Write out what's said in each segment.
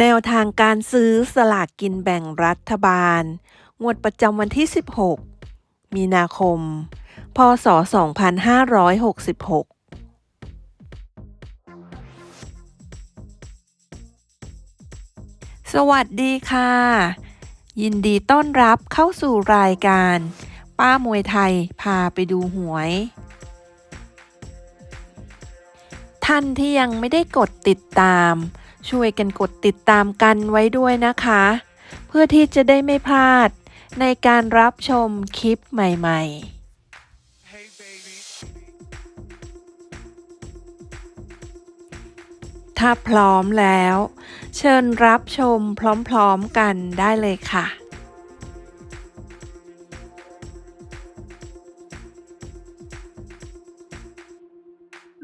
แนวทางการซื้อสลากกินแบ่งรัฐบาล งวดประจำวันที่ 16 มีนาคม พศ 2566สวัสดีค่ะ ยินดีต้อนรับเข้าสู่รายการ ป้ามวยไทยพาไปดูหวย ท่านที่ยังไม่ได้กดติดตาม ช่วยกันกดติดตามกันไว้ด้วยนะคะ เพื่อที่จะได้ไม่พลาดในการรับชมคลิปใหม่ๆ Hey baby. ถ้าพร้อมแล้ว เชิญรับชมพร้อมๆกันได้เลยค่ะ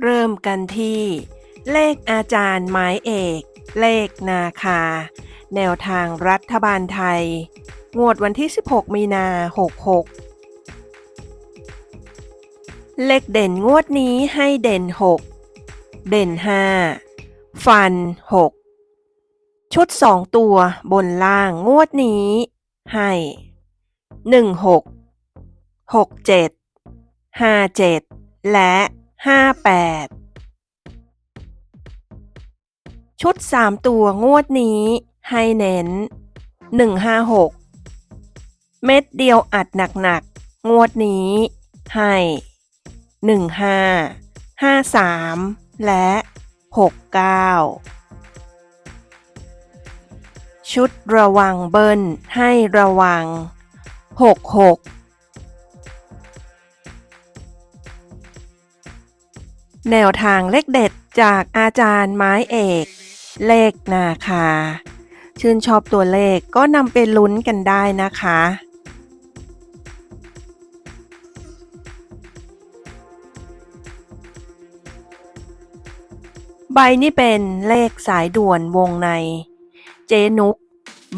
เริ่มกันที่ เลขอาจารย์ไม้เอก เลขนาคา แนวทางรัฐบาลไทย งวดวันที่ 16 มีนา 66 เลขเด่นงวดนี้ให้เด่น 6 เด่น 5 ฟัน 6 ชุด 2 ตัวบนล่างงวดนี้ ให้ 1 6 6 7 5 7 และ 58 ชุด 3 ตัวงวดนี้ ให้เน้น 156 เม็ดเดียวอัดหนักๆ งวดนี้ ให้ 15 53 และ 69 ชุดระวังเบิ้ลให้ระวัง 66แนวทางเลขเด็ดจากอาจารย์ไม้เอก เลขนาคาชื่นชอบตัวเลขก็นำไปลุ้นกันได้นะคะใบนี้เป็นเลขสายด่วนวงใน เจนุก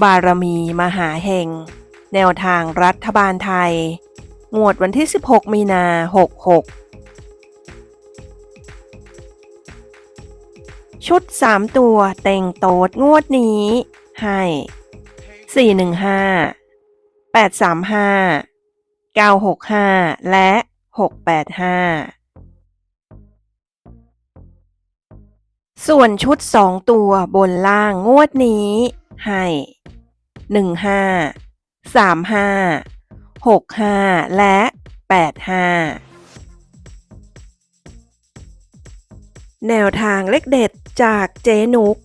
บารมีมหาเฮง แนวทางรัฐบาลไทย งวดวันที่ 16 มีนา 66 ชุด 3 ตัวเต็งโต๊ดงวดนี้ ให้ 415 835 965 และ 685 ส่วนชุด 2 ตัวบนล่างงวดนี้ ให้ 15 35 65 และ 85 แนวทางเลขเด็ดจากเจนุก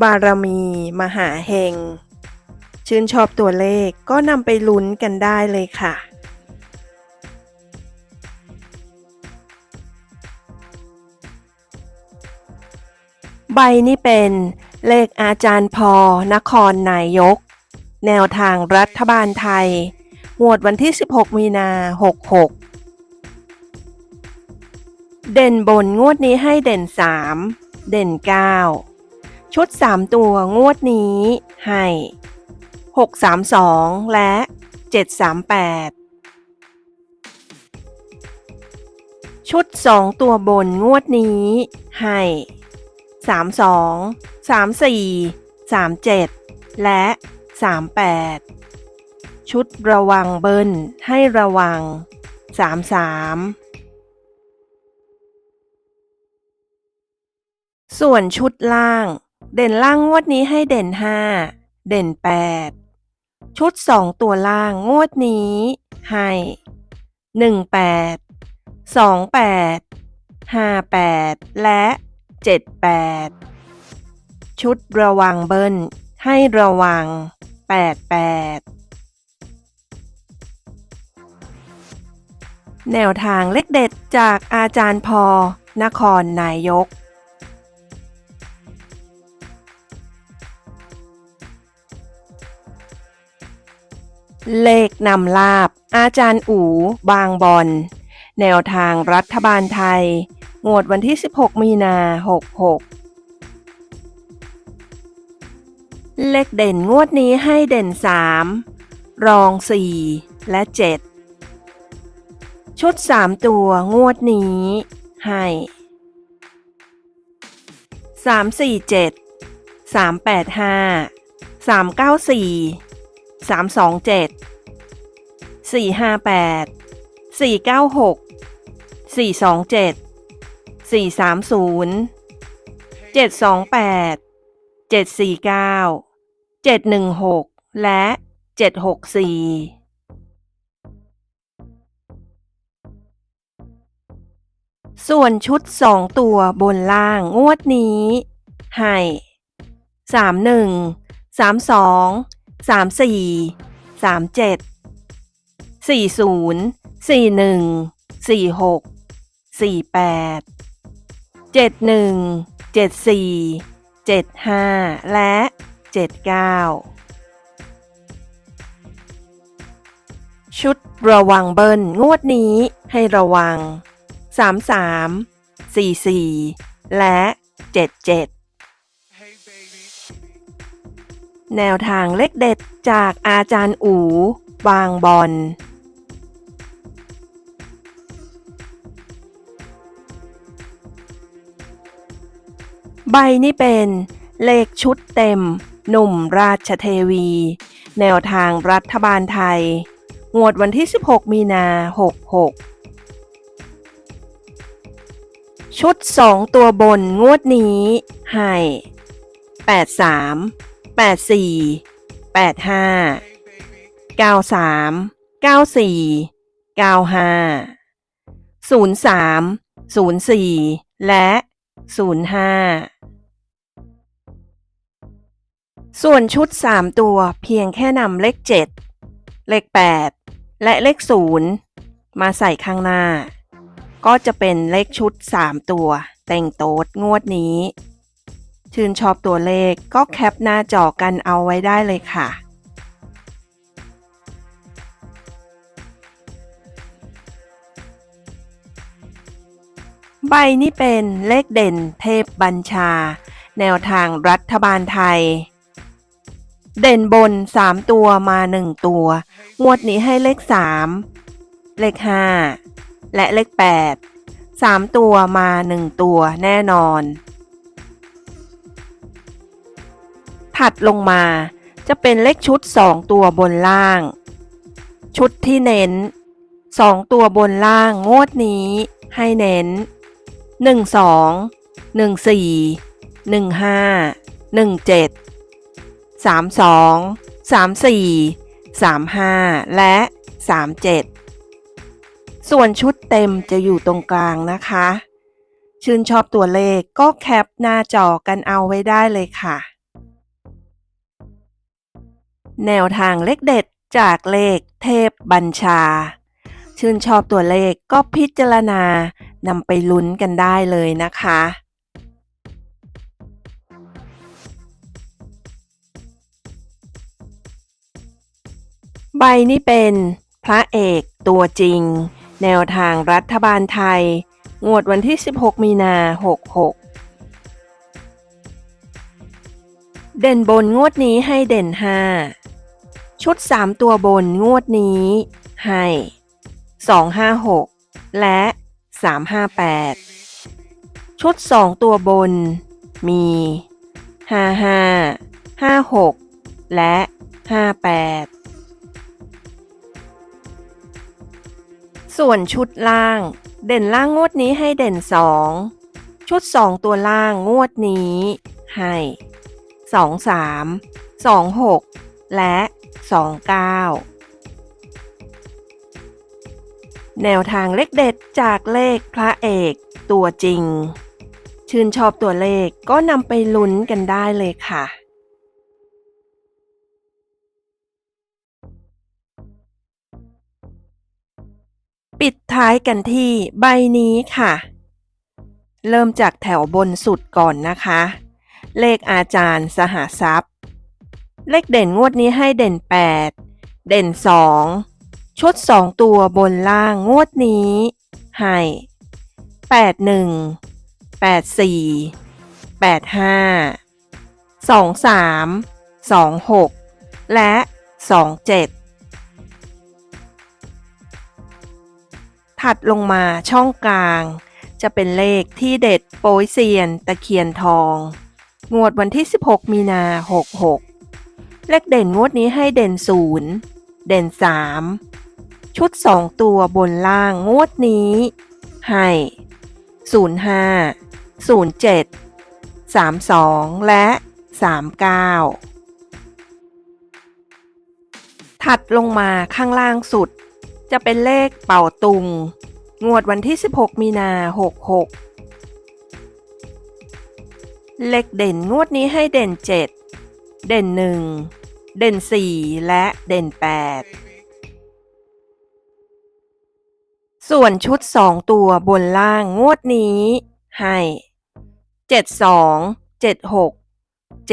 บารมี มหาเฮง ชื่นชอบตัวเลขก็นำไปลุ้นกันได้เลยค่ะ ใบนี้เป็นเลขอาจารย์พอนครนายก แนวทางรัฐบาลไทยงวดวันที่ 16 มีนา 66 เด่นบนงวดนี้ให้เด่น 3 เด่น 9 ชุด 3 ตัวงวดนี้ให้ 632 และ 738 ชุด 2 ตัวบนงวดนี้ให้ 32 34 37 และ 38 ชุดระวังเบิ้ลให้ระวัง 33 ส่วนชุดล่าง เด่นล่างงวดนี้ให้เด่น 5 เด่น 8 ชุด 2 ตัวล่างงวดนี้ ให้ 18 28 58 และ 78 ชุดระวังเบิ้ลให้ระวัง 88 แนวทางเลขเด็ดจากอาจารย์พอ นครนายก เลขนำลาบ อาจารย์อู๋บางบอลแนวทางรัฐบาลไทย งวดวันที่ 16 มีนา 66 เลขเด่นงวดนี้ให้เด่น 3 รอง 4 และ 7 ชุด 3 ตัวงวดนี้ ให้ 347 385 394 327 458 496 427 430 728 749 716 และ 764ส่วนชุด 2 ตัวบนล่างงวดนี้ ให้ 31 32 สามสี่สามเจ็ดสี่ศูนย์สี่หนึ่งสี่หกสี่แปดเจ็ดหนึ่งเจ็ดสี่เจ็ดห้าและเจ็ดเก้าชุดระวังเบิ้ลงวดนี้ให้ระวังสามสามสี่สี่และเจ็ดเจ็ด แนวทางเลขเด็ดจากอาจารย์อูบางบอล ใบนี้เป็นเลขชุดเต็ม หนุ่มราชเทวี แนวทางรัฐบาลไทย งวดวันที่ 16 มีนา 66 ชุด 2 ตัวบนงวดนี้ให้ 83 84 85 93 94 95 03 04 และ 05 ส่วนชุด 3 ตัวเพียงแค่นำเลข 7 เลข 8 และเลข 0 มาใส่ข้างหน้า ก็จะเป็นเลขชุด 3 ตัว แต่งโต๊ดงวดนี้ ชื่นชอบตัวเลขก็แคปหน้าจอกันเอาไว้ได้เลยค่ะ ใบนี้เป็นเลขเด่นเทพบัญชา แนวทางรัฐบาลไทย เด่นบน 3 ตัวมา 1 ตัว งวดนี้ให้เลข 3 เลข 5 และเลข 8 3 ตัวมา 1 ตัวแน่นอน ถัดลงมาจะเป็นเลขชุด 2 ตัวบนล่าง ชุดที่เน้น 2 ตัวบนล่างงวดนี้ให้เน้น 12 14 15 17 32 34 35 และ 37 ส่วนชุดเต็มจะอยู่ตรงกลางนะคะ ชื่นชอบตัวเลขก็แคปหน้าจอกันเอาไว้ได้เลยค่ะ แนวทางเลขเด็ดจากเลขเทพบัญชา ชื่นชอบตัวเลขก็พิจารณานำไปลุ้นกันได้เลยนะคะ ใบนี้เป็นพระเอกตัวจริง แนวทางรัฐบาลไทย งวดวันที่ 16 มีนา 66เด่นบนงวดนี้ให้เด่น 5 ชุด 3 ตัวบนงวดนี้ ให้ 256 และ 358 ชุด 2 ตัวบน มี 55 56 และ 58 ส่วนชุดล่าง เด่นล่างงวดนี้ให้เด่น 2 ชุด 2 ตัวล่างงวดนี้ ให้ 23 26 และ 29 แนวทางเลขเด็ดจากเลขพระเอกตัวจริง ชื่นชอบตัวเลขก็นำไปลุ้นกันได้เลยค่ะปิดท้ายกันที่ใบนี้ค่ะ เริ่มจากแถวบนสุดก่อนนะคะ เลขอาจารย์สหทรัพย์ เลขเด่นงวดนี้ให้เด่น 8 เด่น 2 ชุด 2 ตัวบนล่างงวดนี้ให้ 81 84 85 23 26 และ 27 ถัดลงมาช่องกลาง จะเป็นเลขที่เด็ดโป้ยเซียนตะเคียนทอง งวดวันที่ 16 มีนา 66 เลขเด่นงวดนี้ให้เด่น 0 เด่น 3 ชุด 2 ตัวบนล่างงวดนี้ ให้ 05 07 32 และ 39 ถัดลงมาข้างล่างสุด จะเป็นเลขเป่าตุง งวดวันที่ 16 มีนา 66เลขเด่นงวดนี้ให้เด่น 7 เด่น1 เด่น 4 และเด่น 8 ส่วนชุด 2 ตัวบนล่างงวดนี้ ให้ 72 76 79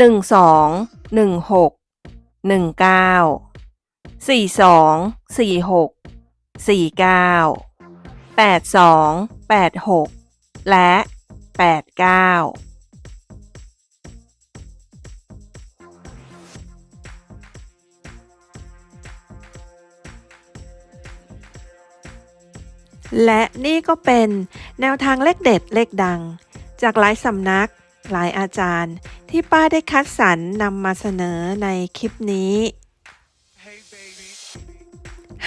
12 16 19 42 46 49 82 86 และ 89 และนี่ก็เป็นแนวทางเลขเด็ดเลขดัง จากหลายสำนักหลายอาจารย์ ที่ป้าได้คัดสรรนำมาเสนอในคลิปนี้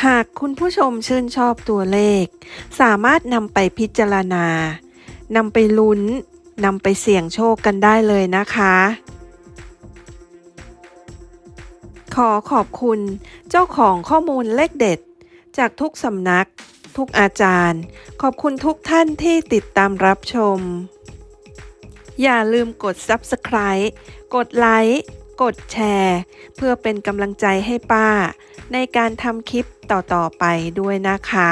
หากคุณผู้ชมชื่นชอบตัวเลข สามารถนำไปพิจารณานำไปลุ้นนำไปเสี่ยงโชคกันได้เลยนะคะ ขอขอบคุณเจ้าของข้อมูลเลขเด็ด จากทุกสำนัก ทุกอาจารย์ ขอบคุณทุกท่านที่ติดตามรับชม อย่าลืมกด Subscribe กดไลค์กดแชร์ เพื่อเป็นกำลังใจให้ป้า ในการทำคลิปต่อ ๆ ไปด้วยนะคะ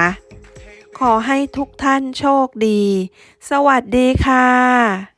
ขอให้ทุกท่านโชคดี สวัสดีค่ะ